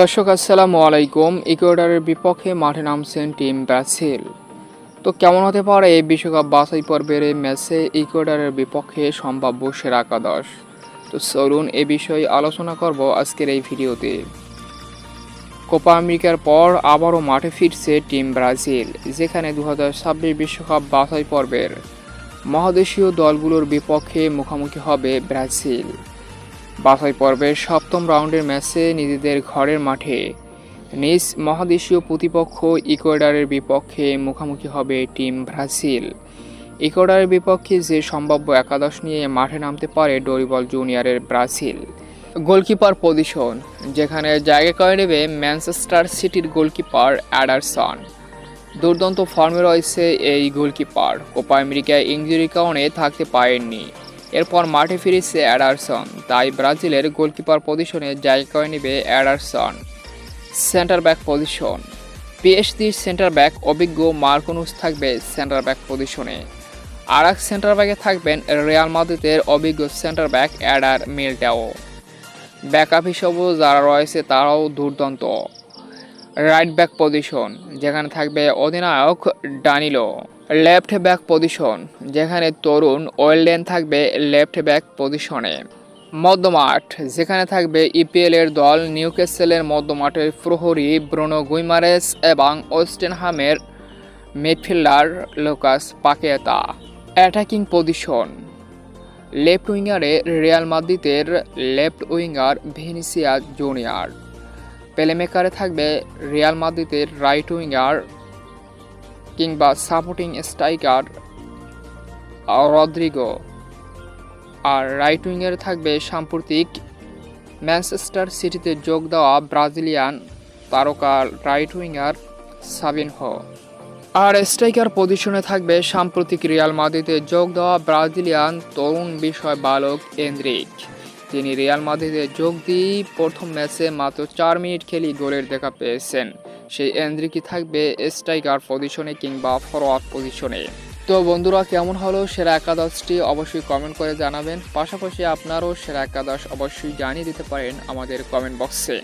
দর্শক, আসসালামু আলাইকুম। ইকুয়েডারের বিপক্ষে মাঠে নামছেন টিম ব্রাজিল। তো কেমন হতে পারে এই বিশ্বকাপ বাছাই পর্বের এই ম্যাচে ইকুয়েডারের বিপক্ষে সম্ভাব্য সেরা একাদশ? তো চলুন এ বিষয়ে আলোচনা করব আজকের এই ভিডিওতে। কোপা আমেরিকার পর আবারও মাঠে ফিরছে টিম ব্রাজিল, যেখানে দু বিশ্বকাপ বাছাই পর্বের মহাদেশীয় দলগুলোর বিপক্ষে মুখোমুখি হবে ব্রাজিল। বাছাই পর্বের সপ্তম রাউন্ডের ম্যাচে নিজেদের ঘরের মাঠে। নিজ মহাদেশীয় প্রতিপক্ষ ইকুয়েডারের বিপক্ষে মুখোমুখি হবে টিম ব্রাজিল। ইকুয়েডারের বিপক্ষে যে সম্ভাব্য একাদশ নিয়ে মাঠে নামতে পারে ডরিবল জুনিয়রের ব্রাজিল। গোলকিপার পজিশন, যেখানে জায়গা করে নেবে ম্যানচেস্টার সিটির গোলকিপার অ্যাডারসন। দুর্দান্ত ফর্মে রয়েছে এই গোলকিপার। কোপা আমেরিকায় ইঞ্জুরি কারণে থাকতে পারেননি। এরপর মাঠে ফিরেছে অ্যাডারসন, তাই ব্রাজিলের গোলকিপার পজিশনে জায়গা করে নেবে Ederson. Centre back position. পিএসডির centre back অভিজ্ঞ মার্কনুস থাকবে সেন্টার ব্যাক পজিশনে। আর এক সেন্টার ব্যাকে থাকবেন রিয়াল মাদ্রিদের অভিজ্ঞ centre back Eder Militao. Backup হিসেবেও যারা রয়েছে তারাও দুর্দান্ত। রাইট ব্যাক পজিশন যেখানে থাকবে অধিনায়ক ডানিলো লেফট ব্যাক পজিশন যেখানে তরুণ ওয়েলডেন থাকবে লেফট ব্যাক পজিশনে মধ্যমাঠ, যেখানে থাকবে ইপিএল এর দল নিউক্যাসেলের মধ্যমাঠের প্রহরী ব্রুনো গুইমারেস এবং ওয়েস্টেনহামের midfielder Lucas Paqueta attacking position left উইঙ্গারে Real মাদ্রিদের লেফট উইঙ্গার ভেনিসিয়া জুনিয়র প্লেমেকারে থাকবে রিয়াল মাদ্রিদের রাইট উইঙ্গার কিংবা সাপোর্টিং স্ট্রাইকার রদ্রিগো আর রাইট উইঙ্গারে থাকবে সাম্প্রতিক ম্যানচেস্টার সিটিতে যোগ দেওয়া ব্রাজিলিয়ান তারকা রাইট উইঙ্গার সাবিনহো আর স্ট্রাইকার পজিশনে থাকবে সাম্প্রতিক রিয়াল মাদ্রিদে যোগ দেওয়া ব্রাজিলিয়ান তরুণ বিষয় বালক এন্দ্রিক তিনি রিয়াল মাদ্রিদে যোগ দিয়েই প্রথম ম্যাচে মাত্র চার মিনিট খেলি গোলের দেখা পেয়েছেন। সেই এন্দ্রিকি থাকবে স্ট্রাইকার পজিশনে কিংবা ফরওয়ার্ড পজিশনে। তো বন্ধুরা, কেমন হলো সেরা একাদশটি অবশ্যই কমেন্ট করে জানাবেন। পাশাপাশি আপনারও সেরা একাদশ অবশ্যই জানিয়ে দিতে পারেন আমাদের কমেন্ট বক্সে।